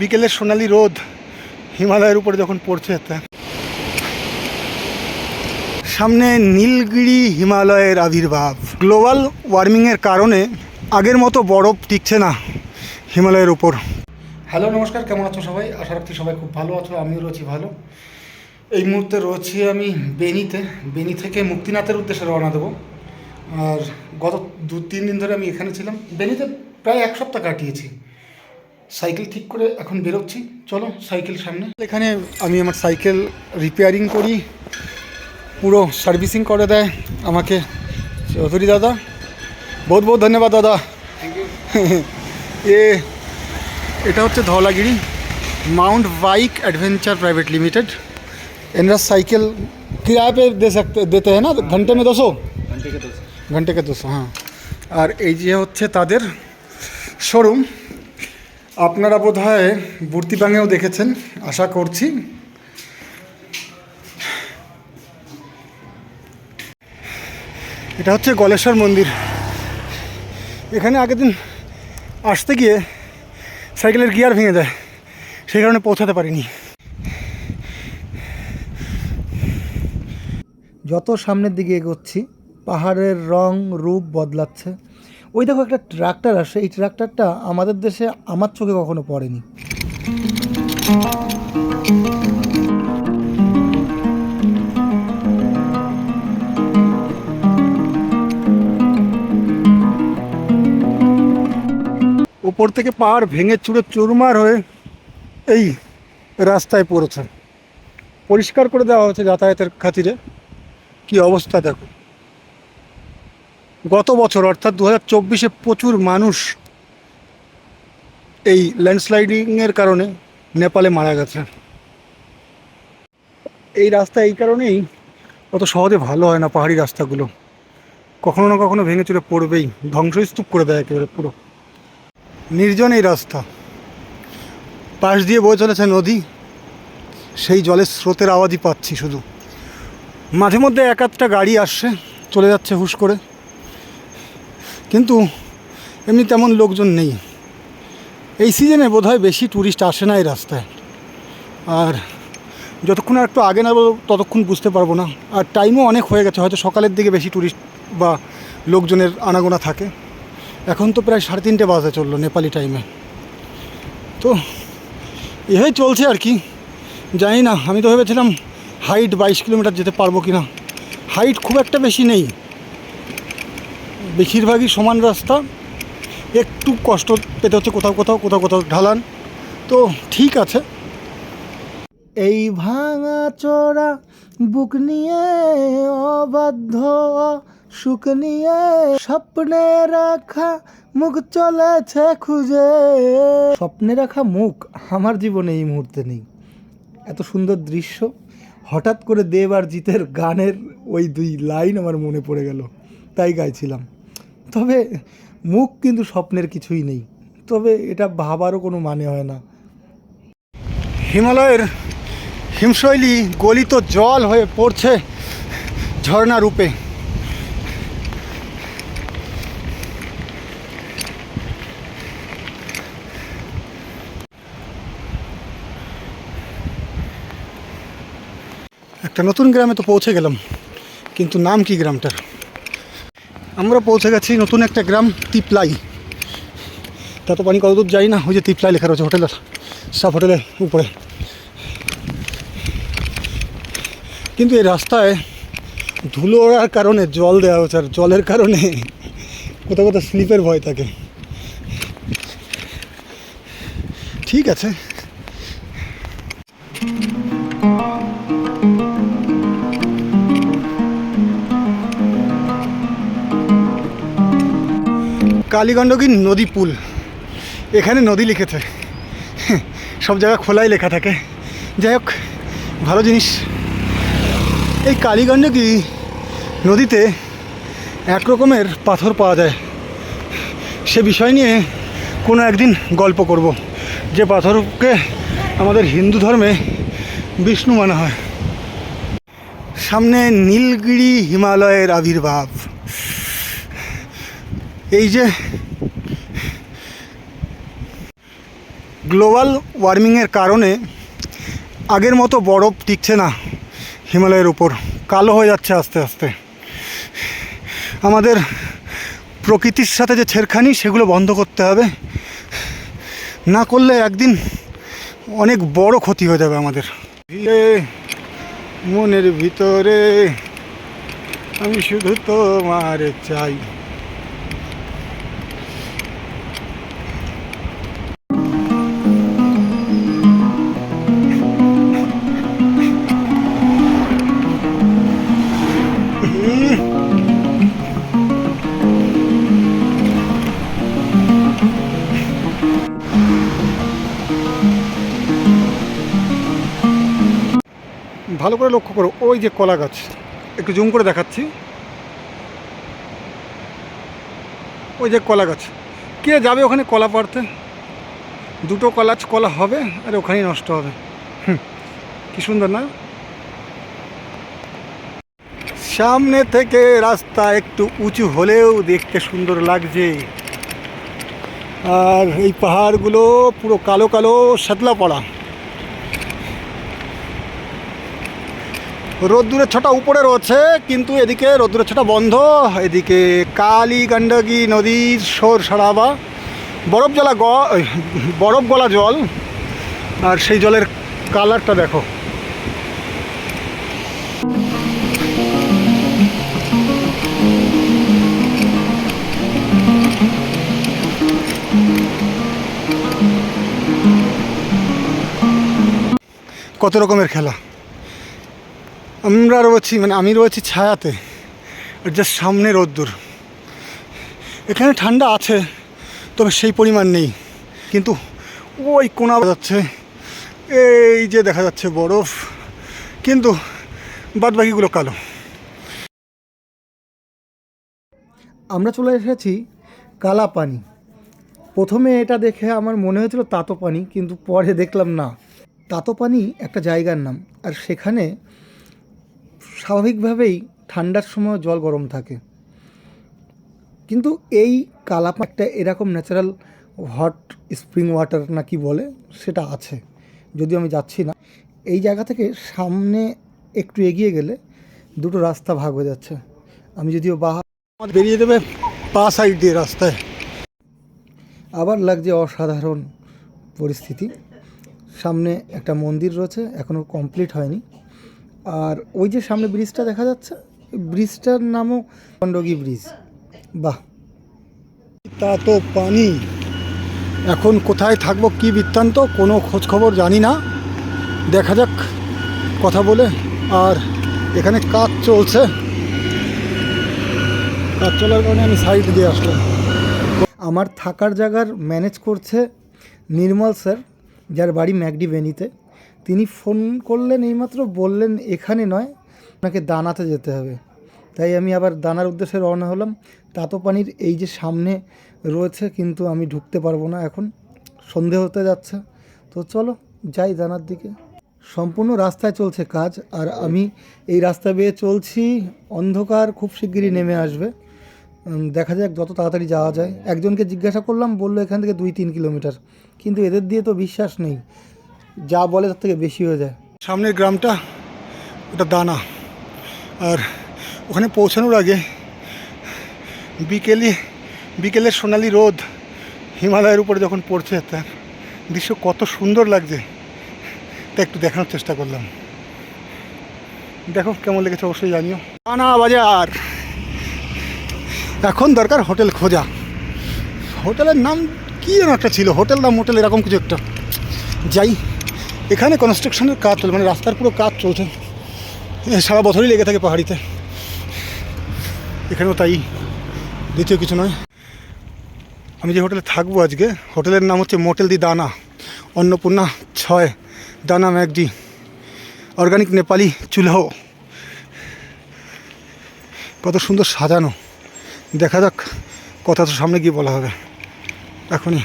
বিকেলের সোনালি রোদ হিমালয়ের উপরে যখন পড়ছে সামনে নীলগিরি হিমালয়ের আবির্ভাব। গ্লোবাল ওয়ার্মিংয়ের কারণে আগের মতো বরফ টিকছে না হিমালয়ের উপর। হ্যালো, নমস্কার, কেমন আছো সবাই? আশা রাখছি সবাই খুব ভালো আছো, আমিও রয়েছি ভালো। এই মুহূর্তে রয়েছি আমি বেনিতে। বেনি থেকে মুক্তিনাথের উদ্দেশ্যে রওনা দেবো। আর গত দু তিন দিন ধরে আমি এখানে ছিলাম। বেনিতে প্রায় এক সপ্তাহ কাটিয়েছি। সাইকেল ঠিক করে এখন বেরোচ্ছি চলো সাইকেল সামনে এখানে আমি আমার সাইকেল রিপেয়ারিং করি পুরো সার্ভিসিং করে দেয় আমাকে চৌধুরী দাদা বহুত বহুত ধন্যবাদ দাদা এ এটা হচ্ছে Dhaulagiri mount bike adventure private limited इनका साइकिल किराए पे दे सकते देते हैं ना घंटे में दो सौ ঘন্টে কে দোষ ঘন্টে কে দুশো হ্যাঁ আর এই যে হচ্ছে তাদের শোরুম আপনারা বোধ হয় বুর্তিবাঙেও দেখেছেন, আশা করছি। এটা হচ্ছে গলেশ্বর মন্দির। এখানে আগের দিন আসতে গিয়ে সাইকেলের গিয়ার ভেঙে যায়, সেই কারণে পৌঁছাতে পারিনি। যত সামনের দিকে এগোচ্ছি, পাহাড়ের রং, রূপ বদলাচ্ছে। ওই দেখো একটা ট্রাক্টর আসে, এই ট্রাক্টরটা আমাদের দেশে আমার চোখে কখনো পড়েনি। উপর থেকে পাহাড় ভেঙে চুরে চুরমার হয়ে এই রাস্তায় পড়েছে। পরিষ্কার করে দেওয়া হচ্ছে যাতায়াতের খাতিরে। কি অবস্থা দেখো। গত বছর, অর্থাৎ দু হাজার চব্বিশে প্রচুর মানুষ এই ল্যান্ডস্লাইডিংয়ের কারণে নেপালে মারা গেছে এই রাস্তা এই কারণেই অত সহজে ভালো হয় না পাহাড়ি রাস্তাগুলো। কখনো না কখনো ভেঙে চুরে পড়বেই, ধ্বংসস্তূপ করে দেয় একেবারে পুরো। নির্জন এই রাস্তা। পাশ দিয়ে বয়ে চলেছে নদী। সেই জলের স্রোতের আওয়াজই পাচ্ছি শুধু। মাঝে মধ্যে এক আধটা গাড়ি আসছে, চলে যাচ্ছে হুশ করে। কিন্তু এমনি তেমন লোকজন নেই। এই সিজনে বোধহয় বেশি ট্যুরিস্ট আসে না এই রাস্তায়। আর যতক্ষণ আর একটু আগে না ততক্ষণ বুঝতে পারব না। আর টাইমও অনেক হয়ে গেছে, হয়তো সকালের দিকে বেশি ট্যুরিস্ট বা লোকজনের আনাগোনা থাকে। এখন তো প্রায় সাড়ে তিনটে বাজে চলল নেপালি টাইমে তো এভাবেই চলছে আর কি। জানি না, আমি তো ভেবেছিলাম হাইট বাইশ কিলোমিটার যেতে পারব কি না হাইট খুব একটা বেশি নেই। বেশিরভাগই সমান রাস্তা। একটু কষ্ট পেতে হচ্ছে কোথাও কোথাও কোথাও কোথাও ঢালান। তো ঠিক আছে। এই ভাঙা চোরা বুক নিয়ে অবাধ্য সুখ নিয়ে স্বপ্নে রাখা মুখ চলেছে খুঁজে। স্বপ্নে রাখা মুখ আমার জীবনে এই মুহূর্তে নেই। এত সুন্দর দৃশ্য হঠাৎ করে দেব আর জিতের গানের ওই দুই লাইন আমার মনে পড়ে গেল। তাই গাইছিলাম। তবে মুখ কিন্তু স্বপ্নের কিছুই নেই। তবে এটা ভাবারও কোনো মানে হয় না। হিমালয়ের হিমশৈলী গলিত জল হয়ে পড়ছে ঝর্ণা রূপে। একটা নতুন গ্রামে তো পৌঁছে গেলাম, কিন্তু নাম কি গ্রামটার? আমরা পৌঁছে গেছি নতুন একটা গ্রাম তিপলাই। তা তো পানি কতদূর যাই না, ওই যে তিপলাই লেখা রয়েছে হোটেলের, সাব হোটেলের উপরে। কিন্তু এই রাস্তায় ধুলো ওড়ার কারণে, জল দেওয়া হচ্ছে, আর জলের কারণে কোথাও কোথাও স্লিপের ভয় থাকে। ঠিক আছে। কালীগণ্ডকী নদী পুল। এখানে নদী লিখেছে। সব জায়গা খোলাই লেখা থাকে। যাই হোক, ভালো জিনিস। এই কালীগণ্ডকী নদীতে এক রকমের পাথর পাওয়া যায়। সে বিষয় নিয়ে কোনো একদিন গল্প করব। যে পাথরকে আমাদের হিন্দু ধর্মে বিষ্ণু মানা হয়। সামনে নীলগিরি হিমালয়ের আবির্ভাব। এই যে গ্লোবাল ওয়ার্মিংয়ের কারণে আগের মতো বরফ টিকছে না হিমালয়ের উপর। কালো হয়ে যাচ্ছে আস্তে আস্তে। আমাদের প্রকৃতির সাথে যে ছেড়খানি, সেগুলো বন্ধ করতে হবে। না করলে একদিন অনেক বড় ক্ষতি হয়ে যাবে আমাদের। মনের ভিতরে আমি শুধু তোমার চাই। ভালো করে লক্ষ্য করো, ওই যে কলা গাছ। একটু জুম করে দেখাচ্ছি। ওই যে কলা গাছ। কে যাবে ওখানে কলা পাড়তে? দুটো কলাচ কলা হবে, আর ওখানেই নষ্ট হবে। কি সুন্দর না? সামনে থেকে রাস্তা একটু উঁচু হলেও দেখতে সুন্দর লাগছে। আর এই পাহাড়গুলো পুরো কালো কালো সাতলা পড়া। রোদ্দুরের ছটা উপরে রয়েছে, কিন্তু এদিকে রোদ্দুরের ছটা বন্ধ। এদিকে কালী গণ্ডকী নদীর সোর সারাবা বরফ জলা গ বরফ গলা জল, আর সেই জলের কালারটা দেখো। কত রকমের খেলা? আমরা রয়েছি মানে আমি রয়েছি ছায়াতে জাস্ট সামনে রোদ্দুর। এখানে ঠান্ডা আছে, তবে সেই পরিমাণ নেই। কিন্তু ওই কোনা যাচ্ছে, এই যে দেখা যাচ্ছে বরফ, কিন্তু বাদ বাকিগুলো কালো। আমরা চলে এসেছি কালা পানি প্রথমে এটা দেখে আমার মনে হয়েছিল তাতো পানি কিন্তু পরে দেখলাম না। তাতো পানি একটা জায়গার নাম, আর সেখানে স্বাভাবিকভাবেই ঠান্ডার সময় জল গরম থাকে। কিন্তু এই কালা পা- একটা এরকম ন্যাচারাল হট স্প্রিং ওয়াটার না কি বলে, সেটা আছে। যদিও আমি যাচ্ছি না। এই জায়গা থেকে সামনে একটু এগিয়ে গেলে দুটো রাস্তা ভাগ হয়ে যাচ্ছে। আমি যদিও বাহা বেরিয়ে দেবে পা সাইড দিয়ে রাস্তায়। আবার লাগছে অসাধারণ পরিস্থিতি। সামনে একটা মন্দির রয়েছে এখনও কমপ্লিট হয়নি। আর ওই যে সামনে ব্রিজটা দেখা যাচ্ছে, ব্রিজটার নামও খণ্ডগি ব্রিজ। বাহ। তা তো পানি। এখন কোথায় থাকব, কি বৃত্তান্ত, কোনো খোঁজ খবর জানি না। দেখা যাক, কথা বলে। আর এখানে কাজ চলছে। কাজ চলার কারণে আমি সাইড দিয়ে আসলাম। আমার থাকার জায়গার ম্যানেজ করছে নির্মল স্যার যার বাড়ি ম্যাকডি ভ্যানিতে তিনি ফোন করলেন এইমাত্র, বললেন, এখানে নয়, আপনাকে দানাতে যেতে হবে। তাই আমি আবার দানার উদ্দেশ্যে রওনা হলাম। তাতোপানির এই যে সামনে রয়েছে, কিন্তু আমি ঢুকতে পারব না এখন। সন্ধে হতে যাচ্ছে। তো চলো, যাই দানার দিকে। সম্পূর্ণ রাস্তায় চলছে কাজ, আর আমি এই রাস্তা বেয়ে চলছি। অন্ধকার খুব শিগগিরই নেমে আসবে। দেখা যাক যত তাড়াতাড়ি যাওয়া যায়। একজনকে জিজ্ঞাসা করলাম, বলল এখান থেকে দুই তিন কিলোমিটার। কিন্তু এদের দিয়ে তো বিশ্বাস নেই। যা বলে তার থেকে বেশি হয়ে যায়। সামনের গ্রামটা, ওটা দানা। আর ওখানে পৌঁছানোর আগে বিকেলে বিকেলের সোনালি রোদ হিমালয়ের উপরে যখন পড়ছে, তার দৃশ্য কত সুন্দর লাগছে। তা একটু দেখানোর চেষ্টা করলাম। দেখো কেমন লেগেছে, অবশ্যই জানিও। দানা বাজার। এখন দরকার হোটেল খোঁজা। হোটেলের নাম কী যেন একটা ছিল, হোটেল নাম হোটেল এরকম কিছু একটা। যাই। এখানে কনস্ট্রাকশনের কাজ চলছে মানে রাস্তার পুরো কাজ চলছে। সারা বছরই লেগে থাকে পাহাড়িতে। এখানেও তাই, দ্বিতীয় কিছু নয়। আমি যে হোটেলে থাকব আজকে, হোটেলের নাম হচ্ছে মোটেল দি দানা অন্নপূর্ণা ছয় দানা ম্যাকডি অর্গানিক নেপালি চুলহ কত সুন্দর সাজানো। দেখা যাক, কথা তো সামনে গিয়ে বলা হবে। এখনই।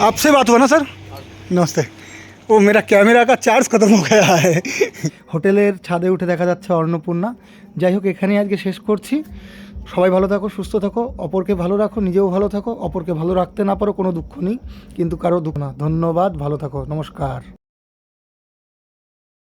आपसे बात हुआ ना सर नमस्ते वो मेरा कैमरा का चार्ज खत्म हो गया है হোটেলের ছাদে উঠে দেখা যাচ্ছে অন্নপূর্ণা যাই হোক এখানেই আজকে শেষ করছি সবাই ভালো থাকো সুস্থ থাকো অপরকে ভালো রাখো নিজেও ভালো থাকো অপরকে ভালো রাখতে না পারো কোনো দুঃখ নেই কিন্তু কারো দুঃখ না ধন্যবাদ ভালো থাকো নমস্কার